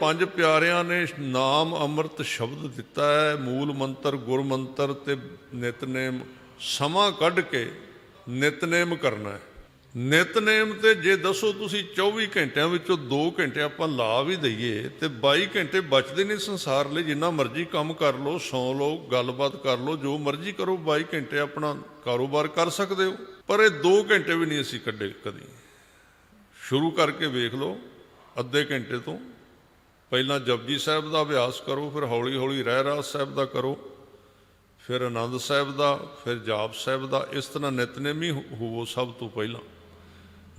ਪੰਜ ਪਿਆਰਿਆਂ ਨੇ ਨਾਮ ਅੰਮ੍ਰਿਤ ਸ਼ਬਦ ਦਿੱਤਾ ਹੈ, ਮੂਲ ਮੰਤਰ, ਗੁਰ ਮੰਤਰ ਤੇ ਨਿਤਨੇਮ, ਸਮਾਂ ਕੱਢ ਕੇ ਨਿਤਨੇਮ ਕਰਨਾ ਹੈ। ਨਿਤਨੇਮ ਤੇ ਜੇ ਦੱਸੋ ਤੁਸੀਂ 24 ਘੰਟਿਆਂ ਵਿੱਚੋਂ 2 ਘੰਟੇ ਆਪਾਂ ਲਾ ਵੀ ਦਈਏ ਤੇ 22 ਘੰਟੇ ਬਚਦੇ ਨੇ ਸੰਸਾਰ ਲਈ, ਜਿੰਨਾ ਮਰਜ਼ੀ ਕੰਮ ਕਰ ਲਓ, ਸੌਂ ਲਓ, ਗੱਲਬਾਤ ਕਰ ਲਓ, ਜੋ ਮਰਜ਼ੀ ਕਰੋ 22 ਘੰਟੇ ਆਪਣਾ ਕਾਰੋਬਾਰ ਕਰ ਸਕਦੇ ਹੋ। ਪਰ ਇਹ 2 ਘੰਟੇ ਵੀ ਨਹੀਂ ਅਸੀਂ ਕੱਢੇ ਕਦੀ। ਸ਼ੁਰੂ ਕਰਕੇ ਵੇਖ ਲਓ, ਅੱਧੇ ਘੰਟੇ ਤੋਂ ਪਹਿਲਾਂ ਜਪਜੀ ਸਾਹਿਬ ਦਾ ਅਭਿਆਸ ਕਰੋ, ਫਿਰ ਹੌਲੀ ਹੌਲੀ ਰਹਿ ਰਾਸ ਸਾਹਿਬ ਦਾ ਕਰੋ, ਫਿਰ ਆਨੰਦ ਸਾਹਿਬ ਦਾ, ਫਿਰ ਜਾਪ ਸਾਹਿਬ ਦਾ। ਇਸ ਤਰ੍ਹਾਂ ਨਿਤਨੇਮੀ ਹੋਵੋ ਸਭ ਤੋਂ ਪਹਿਲਾਂ।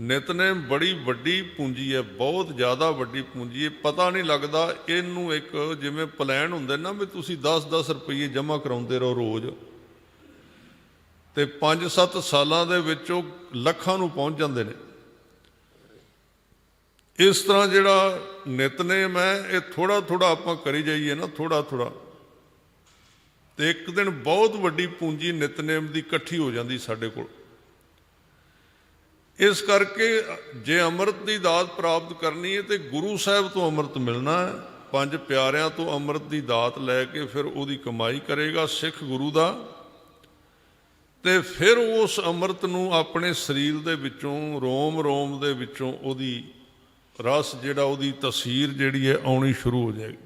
ਨਿਤਨੇਮ ਬੜੀ ਵੱਡੀ ਪੂੰਜੀ ਹੈ, ਬਹੁਤ ਜ਼ਿਆਦਾ ਵੱਡੀ ਪੂੰਜੀ ਹੈ। ਪਤਾ ਨਹੀਂ ਲੱਗਦਾ ਇਹਨੂੰ ਇੱਕ ਜਿਵੇਂ ਪਲਾਨ ਹੁੰਦੇ ਨਾ ਵੀ ਤੁਸੀਂ 10-10 ਰੁਪਏ ਜਮ੍ਹਾਂ ਕਰਾਉਂਦੇ ਰਹੋ ਰੋਜ਼। ਤੇ 5-7 ਸਾਲਾਂ ਦੇ ਵਿੱਚ ਉਹ ਲੱਖਾਂ ਨੂੰ ਪਹੁੰਚ ਜਾਂਦੇ ਨੇ। ਇਸ ਤਰ੍ਹਾਂ ਜਿਹੜਾ ਨਿਤਨੇਮ ਹੈ, ਇਹ ਥੋੜਾ ਥੋੜਾ ਆਪਾਂ ਕਰੀ ਜਾਈਏ ਨਾ ਥੋੜਾ ਥੋੜਾ ਤੇ ਇੱਕ ਦਿਨ ਬਹੁਤ ਵੱਡੀ ਪੂੰਜੀ ਨਿਤਨੇਮ ਦੀ ਇਕੱਠੀ ਹੋ ਜਾਂਦੀ ਸਾਡੇ ਕੋਲ। ਇਸ ਕਰਕੇ ਜੇ ਅੰਮ੍ਰਿਤ ਦੀ ਦਾਤ ਪ੍ਰਾਪਤ ਕਰਨੀ ਹੈ, ਤੇ ਗੁਰੂ ਸਾਹਿਬ ਤੋਂ ਅੰਮ੍ਰਿਤ ਮਿਲਣਾ ਹੈ। ਪੰਜ ਪਿਆਰਿਆਂ ਤੋਂ ਅੰਮ੍ਰਿਤ ਦੀ ਦਾਤ ਲੈ ਕੇ ਫਿਰ ਉਹਦੀ ਕਮਾਈ ਕਰੇਗਾ ਸਿੱਖ ਗੁਰੂ ਦਾ। ਤੇ ਫਿਰ ਉਸ ਅੰਮ੍ਰਿਤ ਨੂੰ ਆਪਣੇ ਸਰੀਰ ਦੇ ਵਿੱਚੋਂ ਰੋਮ ਰੋਮ ਦੇ ਵਿੱਚੋਂ ਉਹਦੀ ਰਸ ਜਿਹੜਾ ਉਹਦੀ ਤਸਵੀਰ ਜਿਹੜੀ ਹੈ ਆਉਣੀ ਸ਼ੁਰੂ ਹੋ ਜਾਏਗੀ।